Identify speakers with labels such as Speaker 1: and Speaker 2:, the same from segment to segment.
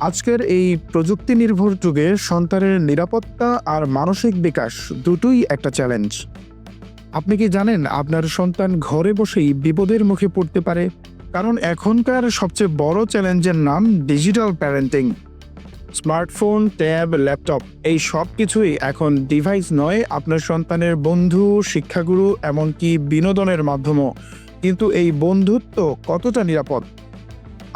Speaker 1: আজকের এই প্রযুক্তি নির্ভর যুগে সন্তানের নিরাপত্তা আর মানসিক বিকাশ দুটোই একটা চ্যালেঞ্জ আপনি কি জানেন আপনার সন্তান ঘরে বসেই বিপদের মুখে পড়তে পারে? কারণ এখনকার সবচেয়ে বড় চ্যালেঞ্জের নাম digital parenting smartphone tab laptop এই সব কিছুই এখন ডিভাইস নয় আপনার সন্তানের বন্ধু, শিক্ষাগুরু, এমনকি বিনোদনের মাধ্যমও। কিন্তু এই বন্ধুত্ব কতটা নিরাপদ?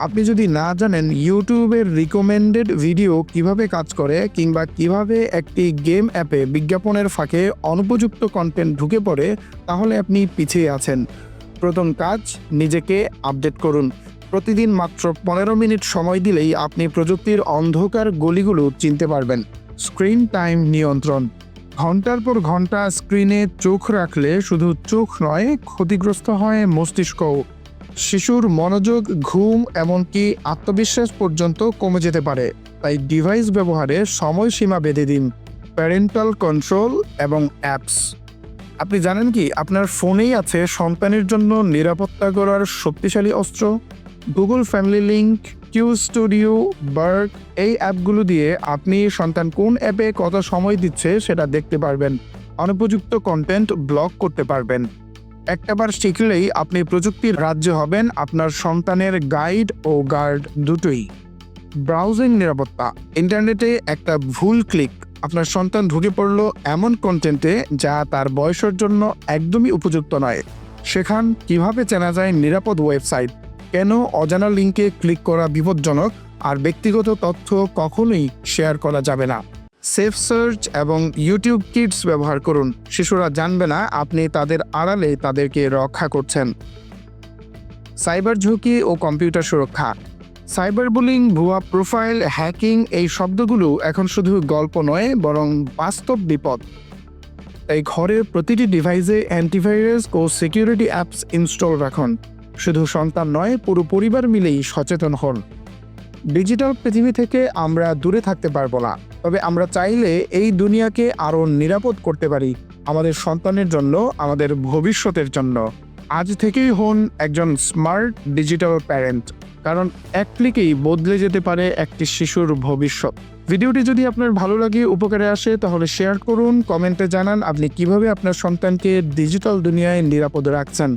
Speaker 1: আপনি যদি না জানেন ইউটিউবের রিকমেন্ডেড ভিডিও কীভাবে কাজ করে কিংবা কীভাবে একটি গেম অ্যাপে বিজ্ঞাপনের ফাঁকে অনুপযুক্ত কন্টেন্ট ঢুকে পড়ে, তাহলে আপনি পিছিয়ে আছেন। প্রথম কাজ, নিজেকে আপডেট করুন। প্রতিদিন মাত্র পনেরো মিনিট সময় দিলেই আপনি প্রযুক্তির অন্ধকার গলিগুলো চিনতে পারবেন। স্ক্রিন টাইম নিয়ন্ত্রণ। ঘণ্টার পর ঘণ্টা স্ক্রিনে চোখ রাখলে শুধু চোখ নয়, ক্ষতিগ্রস্ত হয় মস্তিষ্কও। শিশুর মনোযোগ, ঘুম এমনকি আত্মবিশ্বাস পর্যন্ত কমে যেতে পারে। তাই ডিভাইস ব্যবহারে সময়সীমা বেঁধে দিন। প্যারেন্টাল কন্ট্রোল এবং অ্যাপস। আপনি জানেন কি, আপনার ফোনেই আছে সন্তানের জন্য নিরাপত্তা করার শক্তিশালী অস্ত্র? Google Family Link, Qustodio, Bark, এই অ্যাপগুলো দিয়ে আপনি সন্তান কোন অ্যাপে কত সময় দিচ্ছে সেটা দেখতে পারবেন। অনুপযুক্ত কন্টেন্ট ব্লক করতে পারবেন। একটাবার শিখলেই আপনি প্রযুক্তির রাজ্য হবেন, আপনার সন্তানের গাইড ও গার্ড দুটোই। ব্রাউজিং নিরাপত্তা। ইন্টারনেটে একটা ভুল ক্লিক। আপনার সন্তান ঢুকে পড়ল এমন কন্টেন্টে যা তার বয়সের জন্য একদমই উপযুক্ত নয়। সেখান কীভাবে চেনা যায় নিরাপদ ওয়েবসাইট? কেন অজানা লিঙ্কে ক্লিক করা বিপজ্জনক? আর ব্যক্তিগত তথ্য কখনোই শেয়ার করা যাবে না। সেফ সার্চ এবং ইউটিউব কিডস ব্যবহার করুন। শিশুরা জানবে না আপনি তাদের আড়ালে তাদেরকে রক্ষা করছেন। সাইবার ঝুঁকি ও কম্পিউটার সুরক্ষা। সাইবার বুলিং ভুয়া প্রোফাইল, হ্যাকিং এই শব্দগুলো এখন শুধু গল্প নয়, বরং বাস্তব বিপদ। তাই ঘরের প্রতিটি ডিভাইসে অ্যান্টিভাইরাস ও সিকিউরিটি অ্যাপস ইনস্টল রাখুন। শুধু সন্তান নয়, পুরো পরিবার মিলেই সচেতন হন। ডিজিটাল পৃথিবী থেকে আমরা দূরে থাকতে পারব না। তবে আমরা চাইলে এই দুনিয়াকে আরও নিরাপদ করতে পারি আমাদের সন্তানের জন্য, আমাদের ভবিষ্যতের জন্য। আজ থেকেই হন একজন স্মার্ট ডিজিটাল প্যারেন্ট, কারণ এক ক্লিকেই বদলে যেতে পারে একটি শিশুর ভবিষ্যৎ। ভিডিওটি যদি আপনার ভালো লাগে, উপকারে আসে, তাহলে শেয়ার করুন, কমেন্টে জানান আপনি কীভাবে আপনার সন্তানকে ডিজিটাল দুনিয়ায় নিরাপদ রাখছেন।